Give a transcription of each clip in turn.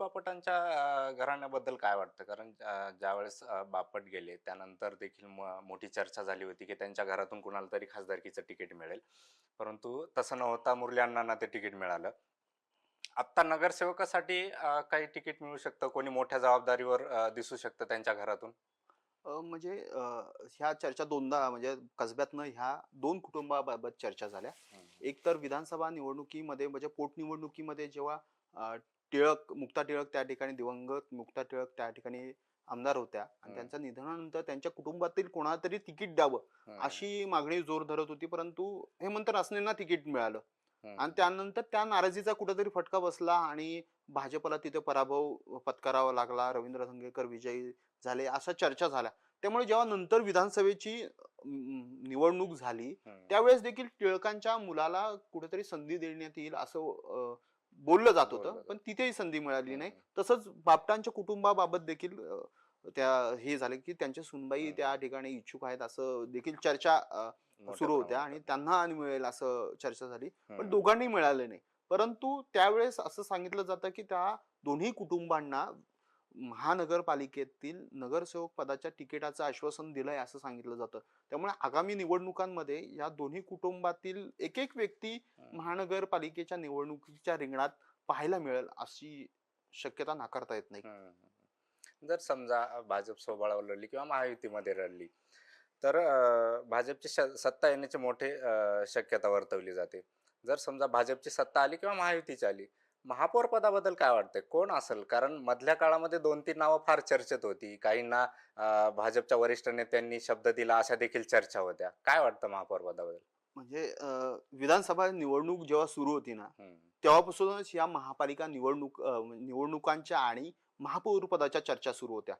बापटांच्या घराण्याबद्दल काय वाटतं? कारण ज्यावेळेस बापट गेले त्यानंतर देखील मोठी चर्चा झाली होती की त्यांच्या घरातून कुणाला तरी खासदारकीचं तिकीट मिळेल. परंतु तसं नव्हता मुरली अण्णांना ते तिकीट मिळालं. आत्ता नगरसेवकासाठी काही तिकीट मिळू शकतं? कोणी मोठ्या जबाबदारीवर दिसू शकतं त्यांच्या घरातून? म्हणजे ह्या चर्चा दोनदा म्हणजे कसब्यातनं ह्या दोन कुटुंबाबाबत चर्चा झाल्या. एक तर विधानसभा निवडणुकीमध्ये म्हणजे पोटनिवडणुकीमध्ये जेव्हा टिळक मुक्ता टिळक त्या ठिकाणी दिवंगत मुक्ता टिळक त्या ठिकाणी आमदार होत्या आणि. त्यांच्या निधनानंतर त्यांच्या कुटुंबातील कोणाला तरी तिकीट द्यावं अशी मागणी जोर धरत होती. परंतु हेमंत रासनेंना तिकीट मिळालं आणि त्यानंतर त्या नाराजीचा कुठेतरी फटका बसला आणि भाजपला तिथे पराभव पत्करावा लागला. रवींद्र धंगेकर विजयी झाले अशा चर्चा झाल्या. त्यामुळे जेव्हा नंतर विधानसभेची निवडणूक झाली त्यावेळेस देखील टिळकांच्या मुलाला कुठेतरी संधी देण्यात येईल असं बोललं जात होतं. पण तिथेही संधी मिळाली नाही. तसंच बापटांच्या कुटुंबाबाबत देखील त्या हे झाले की त्यांच्या सुनबाई. त्या ठिकाणी इच्छुक आहेत असं देखील चर्चा सुरू होत्या. आणि त्यांना आणि मिळेल असं चर्चा झाली. पण दोघांनी मिळाले नाही. परंतु त्यावेळेस असं सांगितलं जातं की त्या दोन्ही कुटुंबांना महानगरपालिकेतील नगरसेवक पदाच्या तिकिटाचं आश्वासन दिलंय असं सांगितलं जातं त्यामुळे आगामी निवडणुकांमध्ये या दोन्ही कुटुंबातील एक एक व्यक्ती. महानगरपालिकेच्या निवडणुकीच्या रिंगणात पाहायला मिळेल अशी शक्यता नाकारता येत नाही. जर समजा भाजप सोबळावर लढली किंवा महायुतीमध्ये लढली तर भाजपची सत्ता येण्याची मोठे शक्यता वर्तवली जाते जर समजा भाजपची सत्ता आली किंवा महायुतीची आली महापौर पदाबद्दल काय वाटतंय? कोण असेल? कारण मधल्या काळामध्ये दोन तीन नावं फार चर्चेत होती. काहींना भाजपच्या वरिष्ठ नेत्यांनी शब्द दिला अशा देखील चर्चा होत्या. काय वाटतं महापौर पदाबद्दल म्हणजे विधानसभा निवडणूक जेव्हा सुरू होती ना तेव्हापासूनच या महापालिका निवडणूक निवडणुकांच्या आणि महापौर पदाच्या चर्चा सुरू होत्या.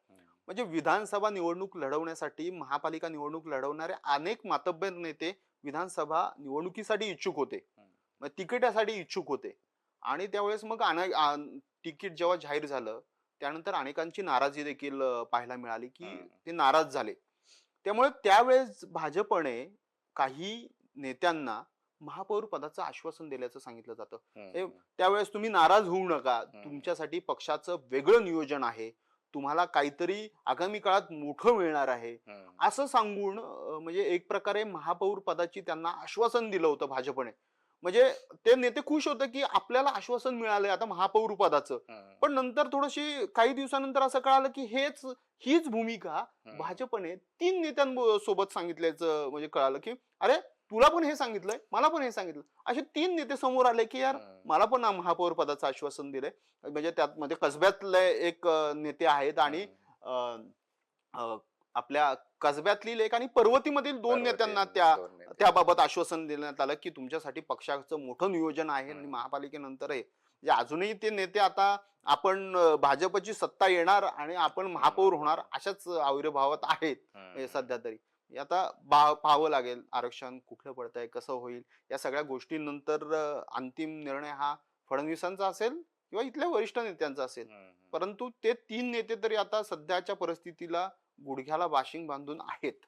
म्हणजे विधानसभा निवडणूक लढवण्यासाठी महापालिका निवडणूक लढवणारे अनेक मातब्बर नेते विधानसभा निवडणुकीसाठी इच्छुक होते. तिकिटासाठी इच्छुक होते. आणि त्यावेळेस मग तिकीट जेव्हा जाहीर झालं त्यानंतर अनेकांची नाराजी देखील पाहायला मिळाली की. ते नाराज झाले. त्यामुळे त्यावेळेस भाजपने काही नेत्यांना महापौर पदाचं आश्वासन दिल्याचं सांगितलं जातं. हे-. त्यावेळेस तुम्ही नाराज होऊ नका. तुमच्यासाठी पक्षाचं वेगळं नियोजन आहे. तुम्हाला काहीतरी आगामी काळात मोठं मिळणार आहे. असं सांगून म्हणजे एक प्रकारे महापौर पदाची त्यांना आश्वासन दिलं होतं भाजपने. म्हणजे ते नेते खुश होते की आपल्याला आश्वासन मिळालंय आता महापौर पदाचं पण नंतर थोडीशी काही दिवसानंतर असं कळालं की हेच हीच भूमिका. भाजपने तीन नेत्यांसोबत सांगितल्याचं म्हणजे कळालं की अरे तुला पण हे सांगितलंय मला पण हे सांगितलं. असे तीन नेते समोर आले की यार. मला पण महापौर पदाचं आश्वासन दिलंय. म्हणजे त्यात मध्ये कसब्यातले एक नेते आहेत आणि आपल्या कसब्यातली एक आणि पर्वतीमधील दोन नेत्यांना त्या. त्याबाबत आश्वासन देण्यात आलं की तुमच्यासाठी पक्षाचं मोठं नियोजन आहे आणि. महापालिकेनंतर आहे म्हणजे अजूनही ते नेते आता आपण भाजपची सत्ता येणार आणि आपण महापौर होणार अशाच आविर्भावात आहेत सध्या तरी आता पाहावं लागेल आरक्षण कुठलं पडतंय कसं होईल या सगळ्या गोष्टींनंतर अंतिम निर्णय हा फडणवीसांचा असेल किंवा इथल्या वरिष्ठ नेत्यांचा असेल. परंतु ते तीन नेते तरी आता सध्याच्या परिस्थितीला गुडघ्याला बाशिंग बांधून आहेत.